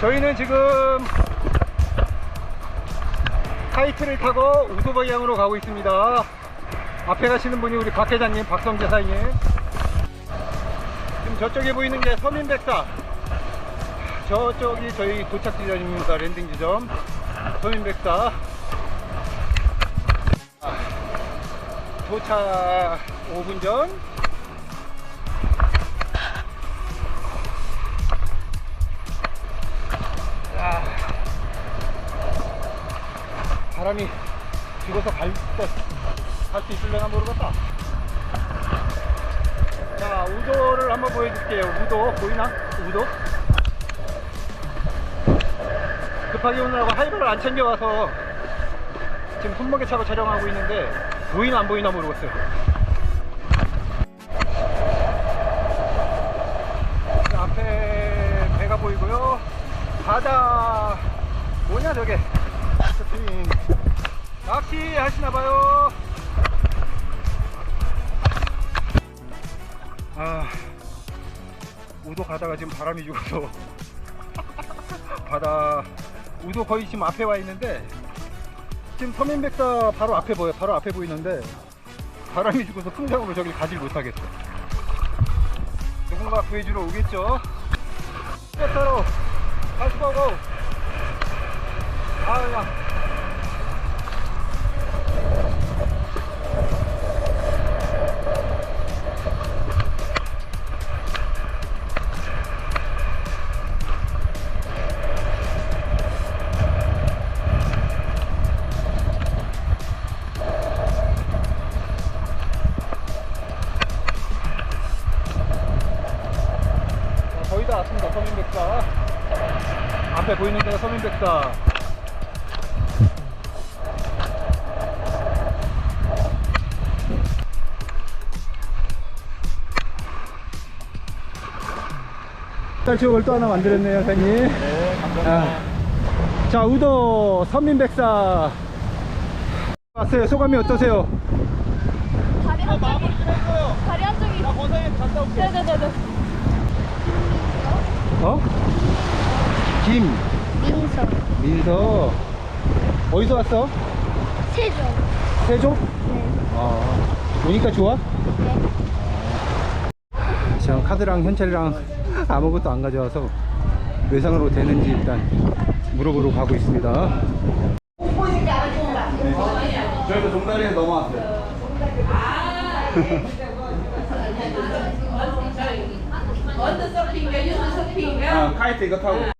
저희는 지금 카이트를 타고 우도 방향으로 가고 있습니다. 앞에 가시는 분이 우리 박 회장님, 박성재 사장님. 지금 저쪽에 보이는 게 서민백사. 저쪽이 저희 도착 지점입니다. 랜딩 지점. 서민백사. 아, 도착 5분 전. 바람이 죽어서 갈수 있을려나 모르겠다. 자, 우도를 한번 보여줄게요. 우도 보이나? 우도? 급하게 오느라고 하이버를 안 챙겨와서 지금 손목에 차고 촬영하고 있는데 보이나 안 보이나 모르겠어요. 자, 앞에 배가 보이고요. 바다 뭐냐 저게 낚시 하시나봐요. 아 우도 가다가 지금 바람이 죽어서 바다 우도 거의 지금 앞에 와 있는데 지금 서민백사 바로 앞에 보여 바로 앞에 보이는데 바람이 죽어서 풍장으로 저길 가질 못하겠어. 누군가 구해주러 오겠죠? 백사로 다시 보고. 아야 자, 거의 다 왔습니다. 서민 백사. 앞에 보이는 데가 서민 백사. 쌀치옥을 또 하나 만들었네요, 사장님. 네, 감사합니다. 아, 자, 우도 서민백사. 왔어요. 소감이 어떠세요? 다리 어, 한쪽이 좀 해줘요. 다리 한쪽이 나 권사님 갔다 올게. 네네네네 어? 김, 민서 민서. 어디서 왔어? 세종 세종? 네 아, 오니까 좋아? 네. 저 카드랑 현찰이랑 아무것도 안 가져와서 외상으로 되는지 일단 물어보러 가고 있습니다. 저희도 종다리에 넘어왔어요. 아, 카 이트 이거 타고.